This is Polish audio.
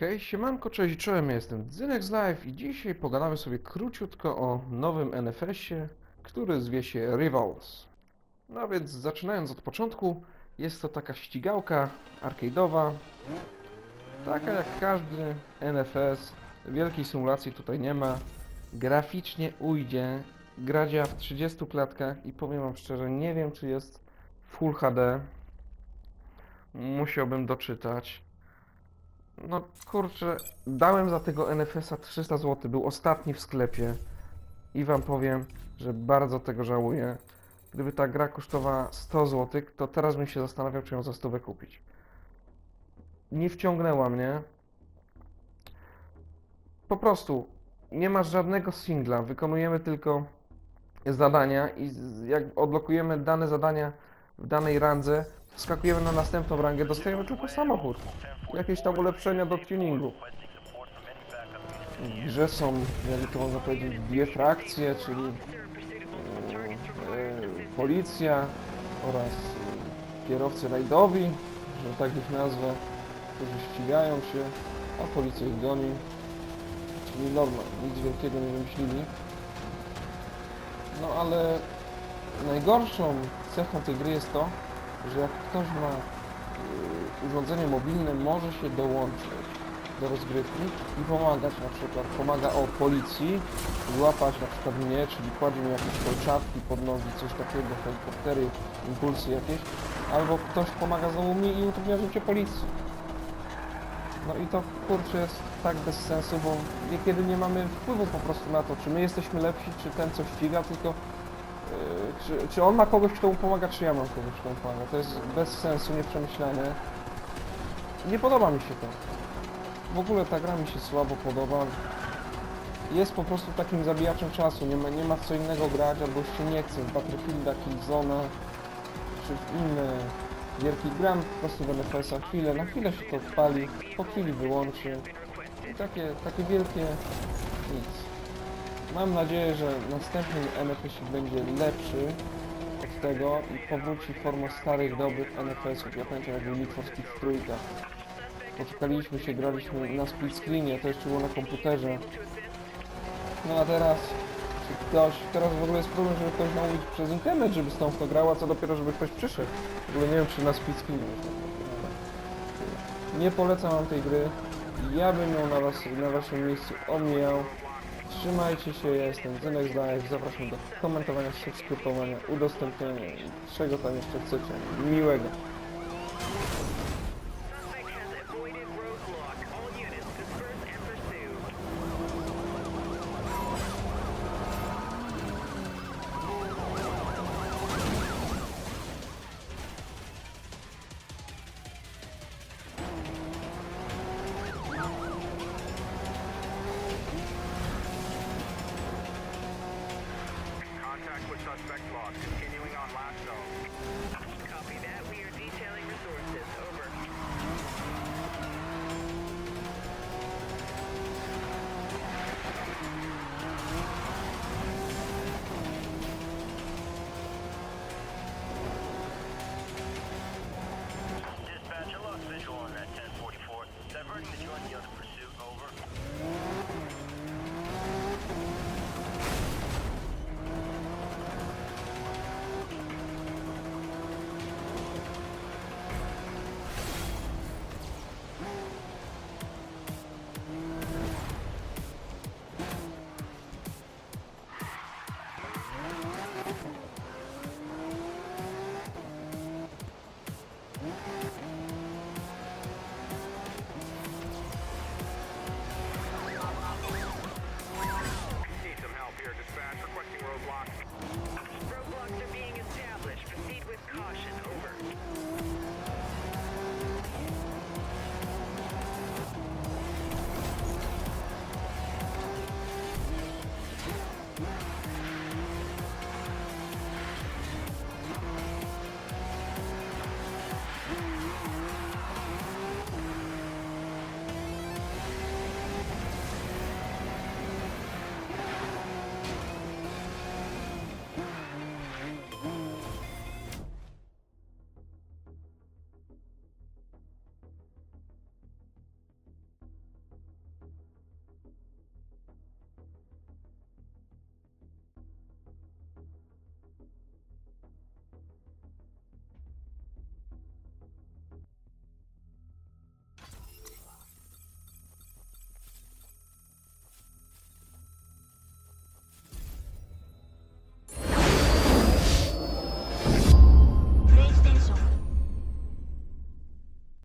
Hej, siemanko, cześć, czołem, ja jestem Dzynek z i dzisiaj pogadamy sobie króciutko o nowym NFS-ie, który zwie się Rivals. No więc zaczynając od początku, jest to taka ścigałka arcade'owa, taka jak każdy NFS, wielkiej symulacji tutaj nie ma, graficznie ujdzie, gra działa w 30 klatkach i powiem wam szczerze, nie wiem czy jest Full HD, musiałbym doczytać. No kurczę, dałem za tego NFS-a 300 zł, był ostatni w sklepie i wam powiem, że bardzo tego żałuję. Gdyby ta gra kosztowała 100 zł, to teraz bym się zastanawiał, czy ją za 100 kupić. Nie wciągnęła mnie. Po prostu nie ma żadnego singla, wykonujemy tylko zadania i jak odblokujemy dane zadania w danej randze, skakujemy na następną rangę, dostajemy tylko samochód jakieś tam ulepszenia do tuningu. W grze są, jak to można powiedzieć, dwie frakcje, czyli e, e, policja oraz e, kierowcy rajdowi, że tak ich nazwę, którzy ścigają się, a policja ich goni. Czyli norma, nic wielkiego nie wymyślili. No ale najgorszą cechą tej gry jest to, że jak ktoś ma y, urządzenie mobilne może się dołączyć do rozgrywki i pomagać na przykład, pomaga o policji złapać na przykład mnie, czyli kładzie mi jakieś kolczatki pod nogi, coś takiego, helikoptery, impulsy jakieś, albo ktoś pomaga znowu mi i utrudnia życie policji. No i to kurczę jest tak bez sensu, bo niekiedy nie mamy wpływu po prostu na to, czy my jesteśmy lepsi, czy ten co ściga, tylko czy, czy on ma kogoś, kto mu pomaga, czy ja mam kogoś, kto mu pomaga. To jest bez sensu, nieprzemyślane. Nie podoba mi się to. W ogóle ta gra mi się słabo podoba. Jest po prostu takim zabijaczem czasu, nie ma, nie ma co innego grać, albo się nie chce, w Battlefielda, Killzona, czy w inne gierki. Gram po prostu w NFS-a chwilę, na chwilę się to odpali, po chwili wyłączy. I takie, takie wielkie nic. Mam nadzieję, że następny NFS będzie lepszy od tego i powróci forma starych, dobrych NFS-ów. Ja pamiętam jak był Need Speed trójka. Poczekaliśmy się, graliśmy na split screenie, to jeszcze było na komputerze. No a teraz, czy ktoś, teraz w ogóle jest problem, żeby ktoś namówić przez internet, żeby z tą w to grał, a co dopiero, żeby ktoś przyszedł. W ogóle nie wiem, czy na split screenie Nie polecam wam tej gry. Ja bym ją na, was, na waszym miejscu omijał. Trzymajcie się, ja jestem Zenek z Live, zapraszam do komentowania, subskrybowania, udostępniania i czego tam jeszcze chcecie. Miłego. Suspect lost. Continuing on last zone.